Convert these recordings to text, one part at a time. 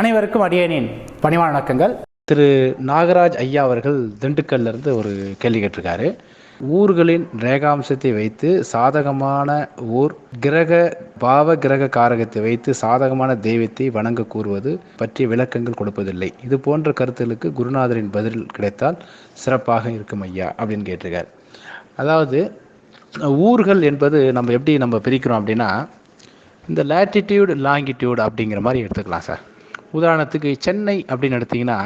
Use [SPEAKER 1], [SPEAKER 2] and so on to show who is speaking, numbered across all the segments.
[SPEAKER 1] அனைவருக்கும் அடியேனின் பணிவான வணக்கங்கள். திரு நாகராஜ் ஐயா அவர்கள் திண்டுக்கல்ல இருந்து ஒரு கேள்வி கேட்டிருக்காரு. ஊர்களின் ரேகாம்சத்தை வைத்து சாதகமான ஊர் கிரக பாவ கிரக காரகத்தை வைத்து சாதகமான தெய்வத்தை வணங்க கூறுவது பற்றிய விளக்கங்கள் கொடுப்பதில்லை. இது போன்ற கருத்துகளுக்கு குருநாதரின் பதில் கிடைத்தால் சிறப்பாக இருக்கும் ஐயா அப்படின்னு கேட்டிருக்கார். அதாவது ஊர்கள் என்பது நம்ம எப்படி நம்ம பிரிக்கிறோம் அப்படின்னா இந்த லேட்டிடியூடு லாங்கிடியூடு அப்படிங்கிற மாதிரி எடுத்துக்கலாம் சார். உதாரணத்துக்கு சென்னை அப்படின்னு எடுத்திங்கன்னா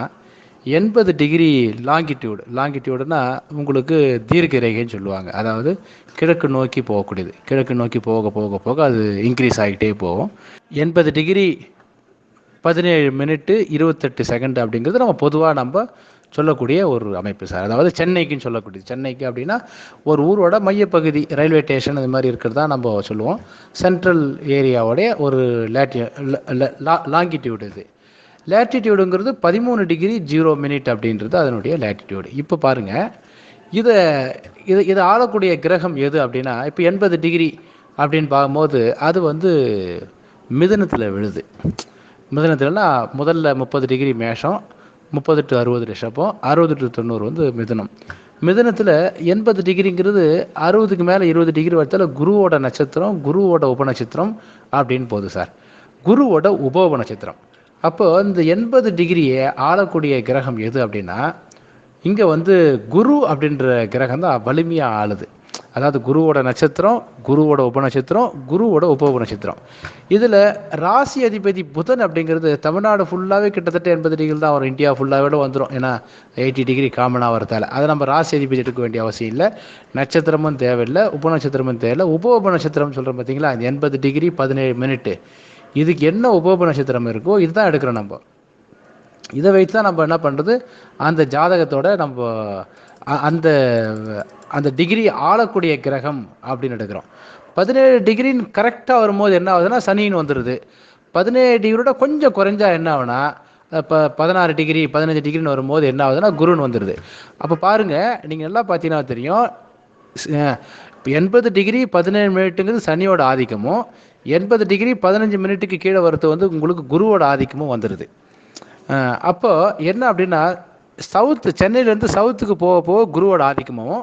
[SPEAKER 1] எண்பது டிகிரி லாங்கிடியூடு லாங்கிடியூடுனா உங்களுக்கு தீர்க்க ரேகைன்னு சொல்லுவாங்க. அதாவது கிழக்கு நோக்கி போகக்கூடியது. கிழக்கு நோக்கி போக போக போக அது இன்க்ரீஸ் ஆகிட்டே போகும். எண்பது டிகிரி பதினேழு மினிட்டு இருபத்தெட்டு செகண்ட் அப்படிங்கிறது நம்ம பொதுவாக நம்ம சொல்லக்கூடிய ஒரு அமைப்பு சார். அதாவது சென்னைக்குன்னு சொல்லக்கூடியது. சென்னைக்கு அப்படின்னா ஒரு ஊரோட மையப்பகுதி ரயில்வே ஸ்டேஷன் இது மாதிரி இருக்கிறதா நம்ம சொல்லுவோம். சென்ட்ரல் ஏரியாவோடைய ஒரு லேட்டி லாங்கிடியூடு இது. லேட்டிடியூடுங்கிறது பதிமூணு டிகிரி ஜீரோ மினிட் அப்படின்றது அதனுடைய லேட்டிடியூடு இப்போ பாருங்கள் இதை இது இதை ஆளக்கூடிய கிரகம் எது அப்படின்னா இப்போ எண்பது டிகிரி அப்படின்னு பார்க்கும்போது அது வந்து மிதனத்தில் விழுது. மிதுனத்துலனா முதல்ல முப்பது டிகிரி மேஷம் முப்பது டு அறுபது ரிஷபம் அறுபது டு தொண்ணூறு வந்து மிதனம். மிதனத்தில் எண்பது டிகிரிங்கிறது அறுபதுக்கு மேலே இருபது டிகிரி வரத்தில் குருவோட நட்சத்திரம் குருவோட உபநட்சத்திரம் அப்படின்னு போகுது சார். குருவோட உப நட்சத்திரம் அப்போ இந்த எண்பது டிகிரியை ஆளக்கூடிய கிரகம் எது அப்படின்னா இங்கே வந்து குரு அப்படின்ற கிரகம் தான் வலிமையாக ஆளுது. அதாவது குருவோட நட்சத்திரம் குருவோட உபநட்சத்திரம் குருவோட உப நட்சத்திரம் இதில் ராசி அதிபதி புதன் அப்படிங்கிறது தமிழ்நாடு ஃபுல்லாகவே கிட்டத்தட்ட எண்பது டிகிரி தான் வரும். இந்தியா ஃபுல்லாகவே வந்துடும் ஏன்னா எயிட்டி டிகிரி காமனாக வரதால. அதை நம்ம ராசி அதிபதி எடுக்க வேண்டிய அவசியம் இல்லை. நட்சத்திரமும் தேவையில்லை உபநட்சத்திரமும் தேவையில்லை. உப உபநட்சத்திரம் சொல்கிறோம் பார்த்தீங்களா அந்த எண்பது டிகிரி பதினேழு மினிட்டு இதுக்கு என்ன உபோப நட்சத்திரம் இருக்கோ இதுதான் எடுக்கிறோம் நம்ம. இதை வைத்து தான் நம்ம என்ன பண்ணுறது அந்த ஜாதகத்தோட நம்ம அந்த அந்த டிகிரி ஆளக்கூடிய கிரகம் அப்படின்னு எடுக்கிறோம். பதினேழு டிகிரின்னு கரெக்டாக வரும்போது என்ன ஆகுதுன்னா சனின்னு வந்துடுது பதினேழு டிகிரியோட கொஞ்சம் குறைஞ்சா என்ன ஆகுனா இப்போ பதினாறு டிகிரி பதினஞ்சு டிகிரின்னு வரும்போது என்ன ஆகுதுன்னா குருன்னு வந்துடுது அப்போ பாருங்கள் நீங்கள் நல்லா பார்த்தீங்கன்னா தெரியும். எண்பது டிகிரி பதினேழு மினிட்டுங்கிறது சனியோட ஆதிக்கமும் எண்பது டிகிரி பதினஞ்சு மினிட்டுக்கு கீழே வரது வந்து உங்களுக்கு குருவோட ஆதிக்கமும் வந்துடுது அப்போ என்ன அப்படின்னா சவுத்து சென்னையிலேருந்து சவுத்துக்கு போக போக குருவோட ஆதிக்கமும்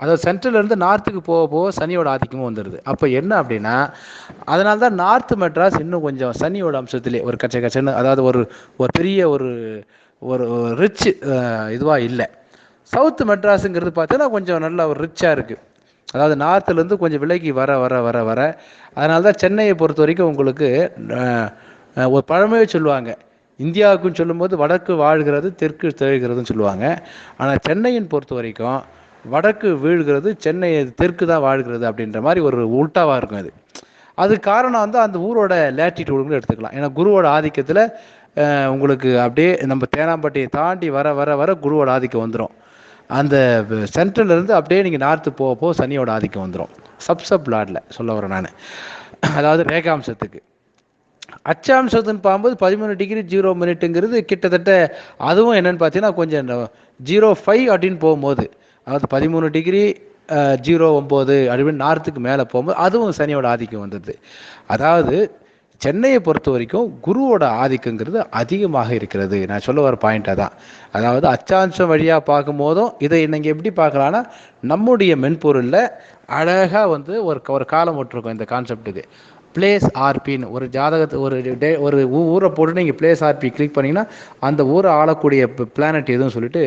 [SPEAKER 1] அதாவது சென்ட்ரல்லேருந்து நார்த்துக்கு போக போக சனியோட ஆதிக்கமும் வந்துடுது அப்போ என்ன அப்படின்னா அதனால தான் நார்த்து மெட்ராஸ் இன்னும் கொஞ்சம் சனியோட அம்சத்திலே ஒரு கச்சை கச்சன்னு அதாவது ஒரு ஒரு பெரிய ஒரு ஒரு ரிச் இதுவாக இல்லை. சவுத்து மெட்ராஸுங்கிறது பார்த்தீங்கன்னா கொஞ்சம் நல்ல ஒரு ரிச்சாக இருக்குது அதாவது நார்த்துலேருந்து கொஞ்சம் விலகி வர வர வர வர. அதனால தான் சென்னையை பொறுத்த வரைக்கும் உங்களுக்கு ஒரு பழமையே சொல்லுவாங்க. இந்தியாவுக்குன்னு சொல்லும்போது வடக்கு வாழ்கிறது தெற்கு திகழ்கிறதுன்னு சொல்லுவாங்க. ஆனால் சென்னையின் பொறுத்த வரைக்கும் வடக்கு வீழ்கிறது சென்னை தெற்கு தான் வாழ்கிறது அப்படின்ற மாதிரி ஒரு உல்ட்டாவாக இருக்கும் அது. அது காரணம் வந்து அந்த ஊரோட லேட்டிடியூடுங்களும் எடுத்துக்கலாம். ஏன்னா குருவோட ஆதிக்கத்தில் உங்களுக்கு அப்படியே நம்ம தேனாம்பட்டியை தாண்டி வர வர வர குருவோட ஆதிக்கம் வந்துடும் அந்த சென்ட்ரல்லேருந்து அப்படியே நீங்கள் நார்த்து போக போக சனியோட ஆதிக்கம் வந்துடும் சப் சப் சொல்ல வரேன் நான். அதாவது ரேகாம்சத்துக்கு. அச்சாம்சத்துன்னு பார்க்கும்போது பதிமூணு டிகிரி ஜீரோ மினிட்டுங்கிறது கிட்டத்தட்ட அதுவும் என்னென்னு பார்த்தீங்கன்னா கொஞ்சம் ஜீரோ ஃபைவ் அப்படின்னு போகும்போது. அதாவது பதிமூணு டிகிரி ஜீரோ ஒம்பது அப்படின்னு நார்த்துக்கு மேலே போகும்போது அதுவும் சனியோட ஆதிக்கம் வந்தது. அதாவது சென்னையை பொறுத்த வரைக்கும் குருவோட ஆதிக்கங்கிறது அதிகமாக இருக்கிறது. நான் சொல்ல வர பாயிண்ட்டாக தான் அதாவது அச்சாம்சம் வழியாக பார்க்கும் போதும் இதை நீங்கள் எப்படி பார்க்கலான்னா நம்முடைய மென்பொருளில் அழகாக வந்து ஒரு ஒரு காலம் விட்டுருக்கோம் இந்த கான்செப்ட்டுக்கு பிளேஸ் ஆர்பின்னு ஒரு ஜாதகத்தை ஒரு டே ஒரு ஊரை போட்டு நீங்கள் பிளேஸ் ஆர்பி கிளிக் பண்ணிங்கன்னா அந்த ஊரை ஆளக்கூடிய பிளானட் எதுவும் சொல்லிட்டு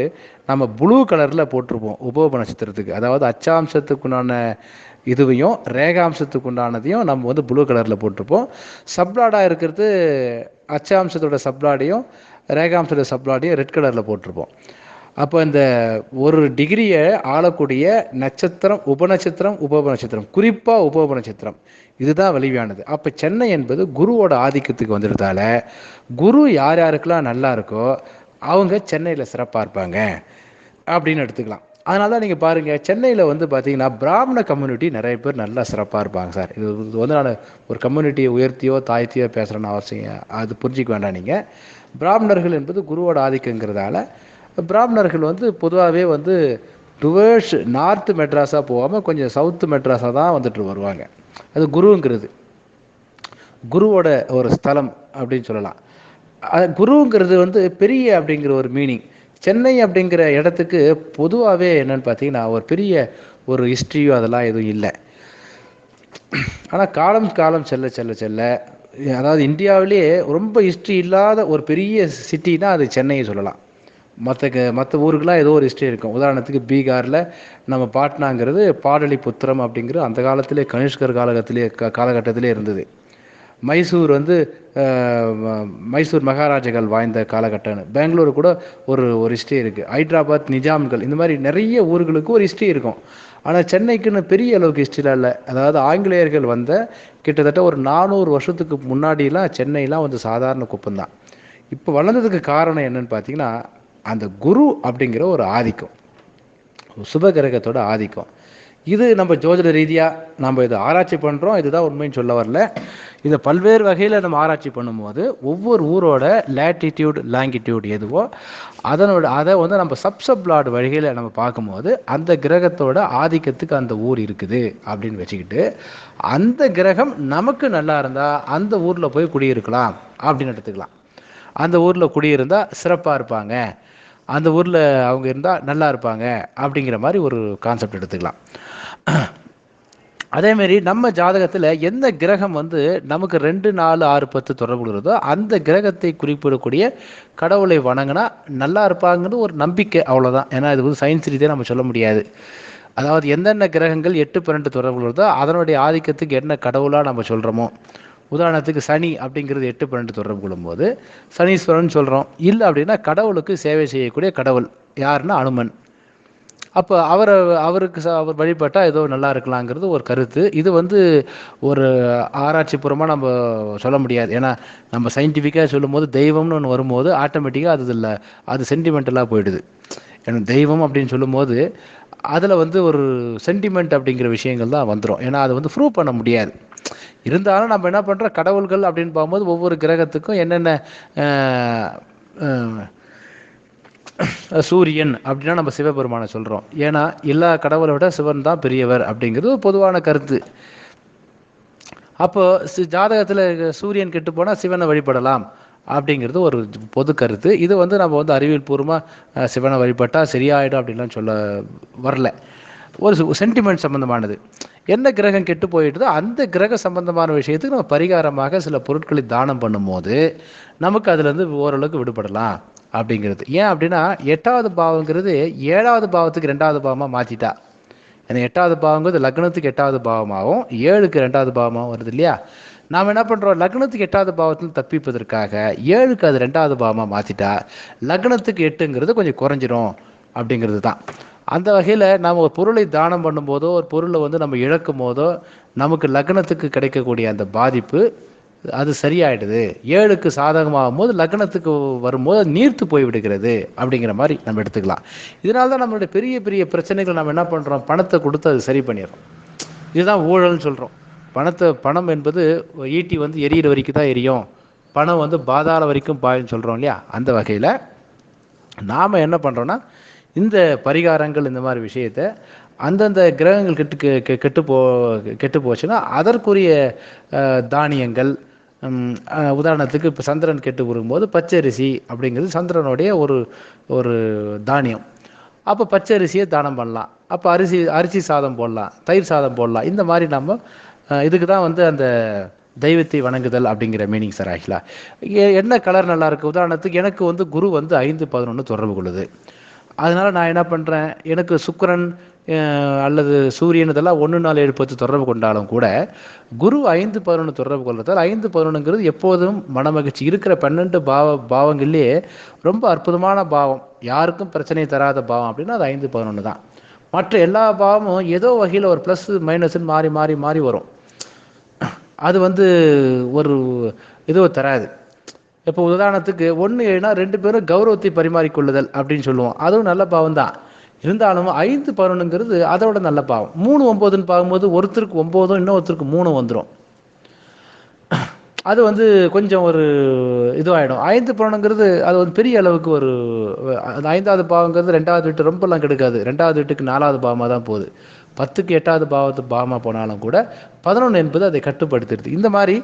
[SPEAKER 1] நம்ம ப்ளூ கலரில் போட்டிருப்போம். உபோப நட்சத்திரத்துக்கு. அதாவது அச்சாம்சத்துக்குண்டான இதுவையும் ரேகாம்சத்துக்கு உண்டானதையும் நம்ம வந்து ப்ளூ கலரில் போட்டிருப்போம். சப்ளாடாக இருக்கிறது அச்சாம்சத்தோட சப்ளாடையும் ரேகாம்சத்தோட சப்ளாடையும் ரெட் கலரில் போட்டிருப்போம். அப்போ இந்த ஒரு டிகிரியை ஆளக்கூடிய நட்சத்திரம் உபநட்சத்திரம் உப நட்சத்திரம் குறிப்பாக உப நட்சத்திரம் இதுதான் வலிமையானது. அப்போ சென்னை என்பது குருவோட ஆதிக்கத்துக்கு வந்துடுறதால குரு யார் யாருக்கெல்லாம் நல்லா இருக்கோ அவங்க சென்னையில் சிறப்பாக இருப்பாங்க. அப்படின்னு எடுத்துக்கலாம். அதனால தான் நீங்கள் பாருங்கள் சென்னையில் வந்து பார்த்தீங்கன்னா பிராமண கம்யூனிட்டி நிறைய பேர் நல்லா சிறப்பாக இருப்பாங்க சார். இது வந்து நான் ஒரு கம்யூனிட்டியை உயர்த்தியோ தாழ்த்தியோ பேசுகிறேன்னு அவசியம் அது புரிஞ்சிக்க வேண்டாம் நீங்கள் பிராமணர்கள் என்பது குருவோட ஆதிக்கங்கிறதால பிராமணர்கள் வந்து பொதுவாகவே வந்து டுவேர்ஸ் நார்த்து மெட்ராஸாக போகாமல் கொஞ்சம் சவுத்து மெட்ராஸாக தான் வந்துட்டு வருவாங்க. அது குருங்கிறது. குருவோட ஒரு ஸ்தலம் அப்படின்னு சொல்லலாம். குருங்கிறது வந்து பெரிய அப்படிங்கிற ஒரு மீனிங் சென்னை அப்படிங்கிற இடத்துக்கு பொதுவாகவே என்னன்னு பார்த்தீங்கன்னா ஒரு பெரிய ஒரு ஹிஸ்ட்ரியோ அதெல்லாம் எதுவும் இல்லை. ஆனால் காலம் காலம் செல்ல செல்ல செல்ல அதாவது இந்தியாவிலேயே ரொம்ப ஹிஸ்ட்ரி இல்லாத ஒரு பெரிய சிட்டினா அது சென்னையை சொல்லலாம். மற்ற மற்ற ஊருக்கெலாம் ஏதோ ஒரு ஹிஸ்ட்ரி இருக்கும். உதாரணத்துக்கு பீகாரில் நம்ம பாட்னாங்கிறது பாடலிபுத்திரம் அப்படிங்கிற அந்த காலத்திலே கனிஷ்கர் காலகத்திலே க காலகட்டத்திலே இருந்தது. மைசூர் வந்து மைசூர் மகாராஜாக்கள் வாய்ந்த காலகட்டம்னு. பெங்களூர் கூட ஒரு ஒரு ஹிஸ்ட்ரி இருக்குது ஹைதராபாத் நிஜாம்கள் இந்த மாதிரி நிறைய ஊர்களுக்கு ஒரு ஹிஸ்ட்ரி இருக்கும். ஆனால் சென்னைக்குன்னு பெரிய அளவுக்கு ஹிஸ்ட்ரிலாம் இல்லை. அதாவது ஆங்கிலேயர்கள் வந்த கிட்டத்தட்ட ஒரு நானூறு வருஷத்துக்கு முன்னாடிலாம் சென்னைலாம் வந்து சாதாரண குப்பம் தான் இப்போ வளர்ந்ததுக்கு காரணம் என்னன்னு பார்த்தீங்கன்னா அந்த குரு அப்படிங்கிற ஒரு ஆதிக்கம். சுபகிரகத்தோட ஆதிக்கம். இது நம்ம ஜோதிட ரீதியாக நம்ம இதை ஆராய்ச்சி பண்ணுறோம் இதுதான் உண்மைன்னு சொல்ல வரல. இதை பல்வேறு வகையில் நம்ம ஆராய்ச்சி பண்ணும்போது ஒவ்வொரு ஊரோட லேட்டிடியூட் லாங்கிடியூட் எதுவோ அதனோட அதை வந்து நம்ம சப்சப்ளாட் வழிகளை நம்ம பார்க்கும்போது அந்த கிரகத்தோட ஆதிக்கத்துக்கு அந்த ஊர் இருக்குது அப்படின்னு வச்சுக்கிட்டு அந்த கிரகம் நமக்கு நல்லா இருந்தால் அந்த ஊரில் போய் குடியிருக்கலாம் அப்படின்னு எடுத்துக்கலாம். அந்த ஊரில் குடியிருந்தால் சிறப்பாக இருப்பாங்க. அந்த ஊரில் அவங்க இருந்தால் நல்லா இருப்பாங்க அப்படிங்கிற மாதிரி ஒரு கான்செப்ட் எடுத்துக்கலாம். அதேமாரி நம்ம ஜாதகத்தில் எந்த கிரகம் வந்து நமக்கு ரெண்டு நாலு ஆறு பத்து தொடர்புகிறதோ அந்த கிரகத்தை குறிப்பிடக்கூடிய கடவுளை வணங்கினா நல்லா இருப்பாங்கன்னு ஒரு நம்பிக்கை அவ்வளோதான் ஏன்னா இது வந்து சயின்ஸ் ரீதியாக நம்ம சொல்ல முடியாது. அதாவது எந்தெந்த கிரகங்கள் எட்டு பன்னெண்டு தொடர்புகிறதோ அதனுடைய ஆதிக்கத்துக்கு என்ன கடவுளாக நம்ம சொல்கிறோமோ உதாரணத்துக்கு சனி அப்படிங்கிறது எட்டு பன்னெண்டு தொடர்பு கொள்ளும்போது சனீஸ்வரன் சொல்கிறோம் இல்லை அப்படின்னா கடவுளுக்கு சேவை செய்யக்கூடிய கடவுள் யாருன்னா அனுமன். அப்போ அவரை அவருக்கு ச- அவர் வழிபட்டால் ஏதோ நல்லா இருக்கலாங்கிறது ஒரு கருத்து. இது வந்து ஒரு ஆராய்ச்சி பூர்வமாக நம்ம சொல்ல முடியாது. ஏன்னா நம்ம சயின்டிஃபிக்காக சொல்லும்போது தெய்வம்னு ஒன்று வரும்போது ஆட்டோமேட்டிக்காக அது இல்லை அது சென்டிமெண்டலாக போயிடுது. ஏன்னா தெய்வம் அப்படின்னு சொல்லும்போது அதில் வந்து ஒரு சென்டிமெண்ட் அப்படிங்கிற விஷயங்கள் தான் வந்துடும் ஏன்னா அதை வந்து ப்ரூவ் பண்ண முடியாது. இருந்தாலும் நம்ம என்ன பண்ணுறோம் கடவுள்கள் அப்படின்னு பார்க்கும்போது ஒவ்வொரு கிரகத்துக்கும் என்னென்ன சூரியன் அப்படின்னா நம்ம சிவபெருமானை சொல்கிறோம் ஏன்னா எல்லா கடவுளை விட சிவன் தான் பெரியவர் அப்படிங்கிறது ஒரு பொதுவான கருத்து. அப்போ சி- சூரியன் கெட்டு போனால் சிவனை வழிபடலாம் அப்படிங்கிறது ஒரு பொது கருத்து. இது வந்து நம்ம வந்து அறிவியல் பூர்வமாக சிவனை வழிபட்டால் சரியாயிடும் அப்படின்லாம் சொல்ல வரல. ஒரு சென்டிமெண்ட் சம்பந்தமானது. என்ன கிரகம் கெட்டு போயிட்டுதோ அந்த கிரக சம்பந்தமான விஷயத்துக்கு நம்ம பரிகாரமாக சில பொருட்களை தானம் பண்ணும்போது நமக்கு அதுலேருந்து ஓரளவுக்கு விடுபடலாம். அப்படிங்கிறது. ஏன் அப்படின்னா எட்டாவது பாவங்கிறது ஏழாவது பாவத்துக்கு ரெண்டாவது பாவமாக மாற்றிட்டா ஏன்னா எட்டாவது பாவங்கிறது லக்னத்துக்கு எட்டாவது பாவமாகவும் ஏழுக்கு ரெண்டாவது பாவமாகவும் வருது இல்லையா? நாம் என்ன பண்ணுறோம் லக்னத்துக்கு எட்டாவது பாவத்தில் தப்பிப்பதற்காக ஏழுக்கு அது ரெண்டாவது பாவமாக மாற்றிட்டா லக்னத்துக்கு எட்டுங்கிறது கொஞ்சம் குறைஞ்சிரும் அப்படிங்கிறது தான். அந்த வகையில் நாம் ஒரு பொருளை தானம் பண்ணும்போதோ ஒரு பொருளை வந்து நம்ம இழக்கும் போதோ நமக்கு லக்னத்துக்கு கிடைக்கக்கூடிய அந்த பாதிப்பு அது சரியாயிடுது. ஏழுக்கு சாதகமாகும் போது லக்னத்துக்கு வரும்போது நீர்த்து போய் விடுகிறது அப்படிங்கிற மாதிரி நம்ம எடுத்துக்கலாம். இதனால தான் நம்மளுடைய பெரிய பெரிய பிரச்சனைகள் நம்ம என்ன பண்ணுறோம் பணத்தை கொடுத்து அது சரி பண்ணிடுறோம். இதுதான் ஊழல்னு சொல்கிறோம் பணத்தை பணம் என்பது ஈட்டி வந்து எரியிற வரைக்கும் தான் எரியும். பணம் வந்து பாதாள வரைக்கும் பாயும்னு சொல்கிறோம் இல்லையா? அந்த வகையில் நாம் என்ன பண்ணுறோன்னா இந்த பரிகாரங்கள் இந்த மாதிரி விஷயத்த அந்தந்த கிரகங்கள் கெட்டு கெ- கெ- கெட்டு போ கெட்டு போச்சுன்னா அதற்குரிய தானியங்கள் உதாரணத்துக்கு இப்போ சந்திரன் கெட்டு போகும்போது பச்சரிசி அப்படிங்கிறது சந்திரனுடைய ஒரு ஒரு தானியம். அப்போ பச்சரிசியை தானம் பண்ணலாம். அப்போ அரிசி அரிசி சாதம் போடலாம் தயிர் சாதம் போடலாம். இந்த மாதிரி நம்ம இதுக்கு தான் வந்து அந்த தெய்வத்தை வணங்குதல் அப்படிங்கிற மீனிங் சார் ஆகிலா. என்ன கலர் நல்லா இருக்குது உதாரணத்துக்கு எனக்கு வந்து குரு வந்து ஐந்து பதினொன்று தொடர்பு கொள்ளுது. அதனால நான் என்ன பண்ணுறேன் எனக்கு சுக்கரன் அல்லது சூரியன் இதெல்லாம் ஒன்று நாலு ஏழு பத்து தொடர்பு கொண்டாலும் கூட குரு ஐந்து பதினொன்று தொடர்பு கொள்றதால் ஐந்து பதினொன்றுங்கிறது எப்போதும் மனமகிழ்ச்சி. இருக்கிற பன்னெண்டு பாவ பாவங்கள்லேயே ரொம்ப அற்புதமான பாவம். யாருக்கும் பிரச்சனை தராத பாவம் அப்படின்னா அது ஐந்து பதினொன்று தான். மற்ற எல்லா பாவமும் ஏதோ வகையில் ஒரு ப்ளஸ் மைனஸ்ன்னு மாறி மாறி மாறி வரும். அது வந்து ஒரு இதுவும் தராது. இப்போ உதாரணத்துக்கு ஒன்று ஏன்னா ரெண்டு பேரும் கௌரவத்தை பரிமாறிக்கொள்ளுதல் அப்படின்னு சொல்லுவோம். அதுவும் நல்ல பாவம் தான் இருந்தாலும் ஐந்து பதினொன்றுங்கிறது அதோட நல்ல பாவம். மூணு ஒம்போதுன்னு பார்க்கும்போது ஒருத்தருக்கு ஒம்போதும் இன்னொருத்தருக்கு மூணு வந்துடும் அது வந்து கொஞ்சம் ஒரு இதுவாகிடும் ஐந்து பணங்கிறது அது வந்து பெரிய அளவுக்கு ஒரு அந்த ஐந்தாவது பாவங்கிறது ரெண்டாவது வீட்டு ரொம்பலாம் கெடுக்காது. ரெண்டாவது வீட்டுக்கு நாலாவது பாவமாக தான் போகுது. பத்துக்கு எட்டாவது பாவத்து பாவமாக போனாலும் கூட பதினொன்று என்பது அதை கட்டுப்படுத்திடுது. இந்த மாதிரி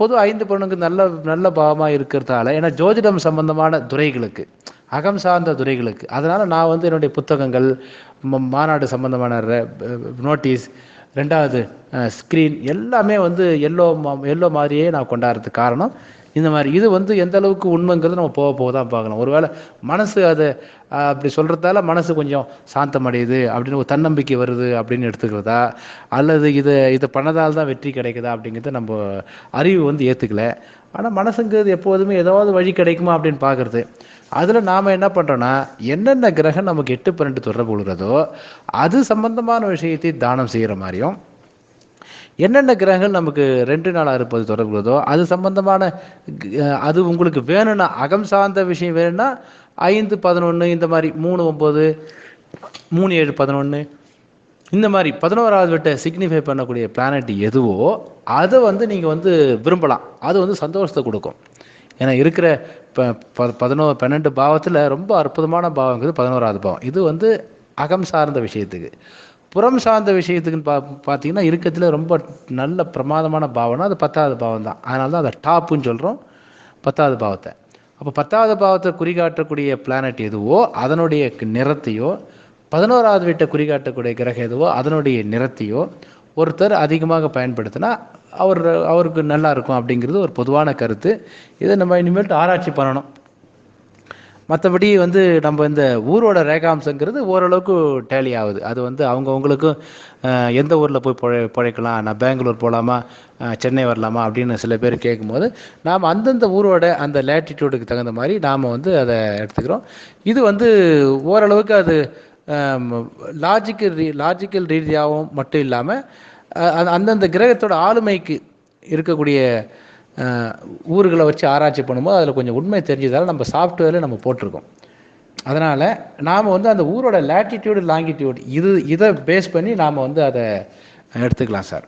[SPEAKER 1] பொது ஐந்து பொண்ணுக்கு நல்ல நல்ல பாவமாக இருக்கிறதால ஏன்னா ஜோதிடம் சம்பந்தமான துறைகளுக்கு அகம் சார்ந்த துறைகளுக்கு. அதனால் நான் வந்து என்னுடைய புத்தகங்கள் மாநாடு சம்பந்தமான நோட்டீஸ் ரெண்டாவது ஸ்க்ரீன் எல்லாமே வந்து எல்லோ எல்லோ மாதிரியே நான் கொண்டாடுறதுக்கு காரணம் இந்த மாதிரி இது வந்து எந்த அளவுக்கு உண்மைங்கிறது நம்ம போக போக தான் பார்க்கணும். ஒருவேளை மனசு அதை அப்படி சொல்கிறதால மனசு கொஞ்சம் சாந்தம் அடையுது அப்படின்னு ஒரு தன்னம்பிக்கை வருது அப்படின்னு எடுத்துக்கிறதா? அல்லது இதை இதை பண்ணதால் தான் வெற்றி கிடைக்குதா அப்படிங்கிறத நம்ம அறிவு வந்து ஏற்றுக்கல ஆனால் மனசுங்கிறது எப்போதுமே ஏதாவது வழி கிடைக்குமா அப்படின்னு பார்க்குறது. அதில் நாம் என்ன பண்ணுறோன்னா என்னென்ன கிரகம் நமக்கு எட்டு பன்னெண்டு தொடர்பு கொள்கிறதோ அது சம்பந்தமான விஷயத்தை தானம் செய்கிற மாதிரியும் என்னென்ன கிரகங்கள் நமக்கு ரெண்டு நாளாக இருப்பது தொடர்புகிறதோ அது சம்பந்தமான அது உங்களுக்கு வேணும்னா அகம் சார்ந்த விஷயம் வேணும்னா ஐந்து பதினொன்று இந்த மாதிரி மூணு ஒம்பது மூணு ஏழு பதினொன்று இந்த மாதிரி பதினோராவது விட்ட சிக்னிஃபை பண்ணக்கூடிய பிளானட் எதுவோ அதை வந்து நீங்கள் வந்து விரும்பலாம். அது வந்து சந்தோஷத்தை கொடுக்கும். ஏன்னா இருக்கிற ப ப பதினோ பன்னெண்டு பாவத்தில் ரொம்ப அற்புதமான பாவங்கிறது பதினோராவது பாவம். இது வந்து அகம் சார்ந்த விஷயத்துக்கு. புறம் சார்ந்த விஷயத்துக்குன்னு பா பார்த்தீங்கன்னா இருக்கிறதுல ரொம்ப நல்ல பிரமாதமான பாவம்னா அது பத்தாவது பாவம் தான் அதனால தான் அதை டாப்புன்னு சொல்கிறோம் பத்தாவது பாவத்தை. அப்போ பத்தாவது பாவத்தை குறிகாட்டக்கூடிய பிளானட் எதுவோ அதனுடைய நிறத்தையோ பதினோராவது வீட்டை குறிகாட்டக்கூடிய கிரகம் எதுவோ அதனுடைய நிறத்தையோ ஒருத்தர் அதிகமாக பயன்படுத்தினா அவர் அவருக்கு நல்லா இருக்கும் அப்படிங்கிறது ஒரு பொதுவான கருத்து. இதை நம்ம இனிமேல்ட்டு ஆராய்ச்சி பண்ணணும். மற்றபடி வந்து நம்ம இந்த ஊரோட ரேகாம்சங்கிறது ஓரளவுக்கு டேலி ஆகுது. அது வந்து அவங்கவுங்களுக்கும் எந்த ஊரில் போய் பொழை பிழைக்கலாம் நான் பெங்களூர் போகலாமா சென்னை வரலாமா அப்படின்னு சில பேர் கேட்கும்போது நாம் அந்தந்த ஊரோட அந்த லேட்டிடியூடுக்கு தகுந்த மாதிரி நாம் வந்து அதை எடுத்துக்கிறோம். இது வந்து ஓரளவுக்கு அது லாஜிக்கல் ரீ லாஜிக்கல் ரீதியாகவும் மட்டும் இல்லாமல் அந்தந்த கிரகத்தோட ஆளுமைக்கு இருக்கக்கூடிய ஊர்களை வச்சு ஆராய்ச்சி பண்ணும்போது அதில் கொஞ்சம் உண்மை தெரிஞ்சதால் நம்ம சாஃப்ட்வேரில் நம்ம போட்டிருக்கோம். அதனால் நாம் வந்து அந்த ஊரோட லேட்டிடியூடு லாங்கிடியூடு இது இதை பேஸ் பண்ணி நாம் வந்து அதை எடுத்துக்கலாம் சார்.